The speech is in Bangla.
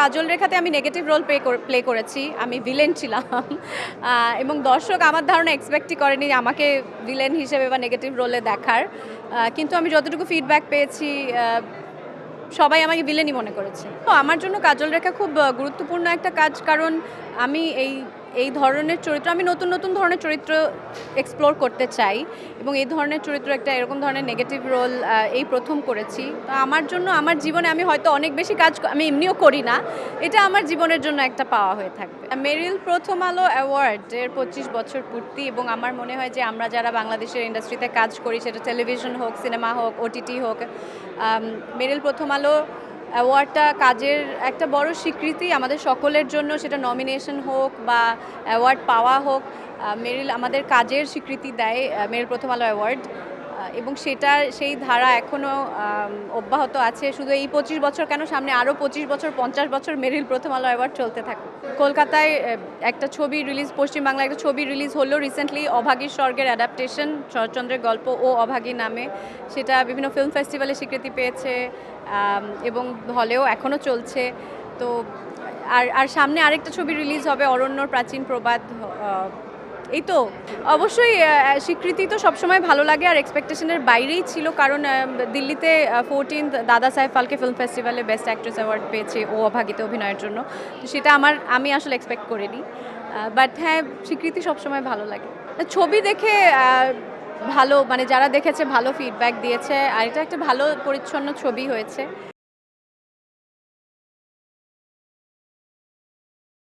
কাজল রেখাতে আমি নেগেটিভ রোল প্লে প্লে করেছি। আমি ভিলেন ছিলাম। এবং দর্শক আমার ধারণা এক্সপেক্টই করেনি আমাকে ভিলেন হিসেবে বা নেগেটিভ রোলে দেখার। কিন্তু আমি যতটুকু ফিডব্যাক পেয়েছি সবাই আমাকে ভিলেনই মনে করেছে। তো আমার জন্য কাজল রেখা খুব গুরুত্বপূর্ণ একটা কাজ। কারণ আমি এই এই ধরনের চরিত্র, আমি নতুন নতুন ধরনের চরিত্র এক্সপ্লোর করতে চাই এবং এই ধরনের চরিত্র একটা এরকম ধরনের নেগেটিভ রোল এই প্রথম করেছি। তো আমার জন্য, আমার জীবনে আমি হয়তো অনেক বেশি কাজ আমি এমনিও করি না, এটা আমার জীবনের জন্য একটা পাওয়া হয়ে থাকবে। মেরিল প্রথম আলো অ্যাওয়ার্ডের পঁচিশ বছর পূর্তি এবং আমার মনে হয় যে আমরা যারা বাংলাদেশের ইন্ডাস্ট্রিতে কাজ করি, সেটা টেলিভিশন হোক সিনেমা হোক ওটিটি হোক মেরিল প্রথম আলো অ্যাওয়ার্ডটা কাজের একটা বড় স্বীকৃতি আমাদের সকলের জন্য, সেটা নমিনেশন হোক বা অ্যাওয়ার্ড পাওয়া হোক মেরিল আমাদের কাজের স্বীকৃতি দেয় মেরিল প্রথম আলো অ্যাওয়ার্ড। এবং সেটা, সেই ধারা এখনও অব্যাহত আছে। শুধু এই পঁচিশ বছর কেন, সামনে আরও পঁচিশ বছর, পঞ্চাশ বছর মেরিল প্রথম আলো অ্যাওয়ার্ড চলতে থাকে কলকাতায় একটা ছবি রিলিজ, পশ্চিমবাংলায় একটা ছবি রিলিজ হলো রিসেন্টলি অভাগীর স্বর্গের অ্যাডাপ্টেশন শরৎচন্দ্রের গল্প ও অভাগী নামে। সেটা বিভিন্ন ফিল্ম ফেস্টিভ্যালে স্বীকৃতি পেয়েছে এবং হলেও এখনও চলছে। তো, আর আর সামনে আরেকটা ছবি রিলিজ হবে, অরণ্যর প্রাচীন প্রবাদ এই তো, অবশ্যই স্বীকৃতি তো সবসময় ভালো লাগে আর এক্সপেকটেশনের বাইরেই ছিল কারণ দিল্লিতে ফোরটিন দাদা সাহেব ফালকে ফিল্ম ফেস্টিভ্যালে বেস্ট অ্যাক্ট্রেস অ্যাওয়ার্ড পেয়েছে ও অভাগীতে অভিনয়ের জন্য। তো সেটা আমার, আমি আসলে এক্সপেক্ট করিনি। বাট হ্যাঁ স্বীকৃতি সবসময় ভালো লাগে। ছবি দেখে ভালো মানে যারা দেখেছে ভালো ফিডব্যাক দিয়েছে, আর এটা একটা ভালো, পরিচ্ছন্ন ছবি হয়েছে।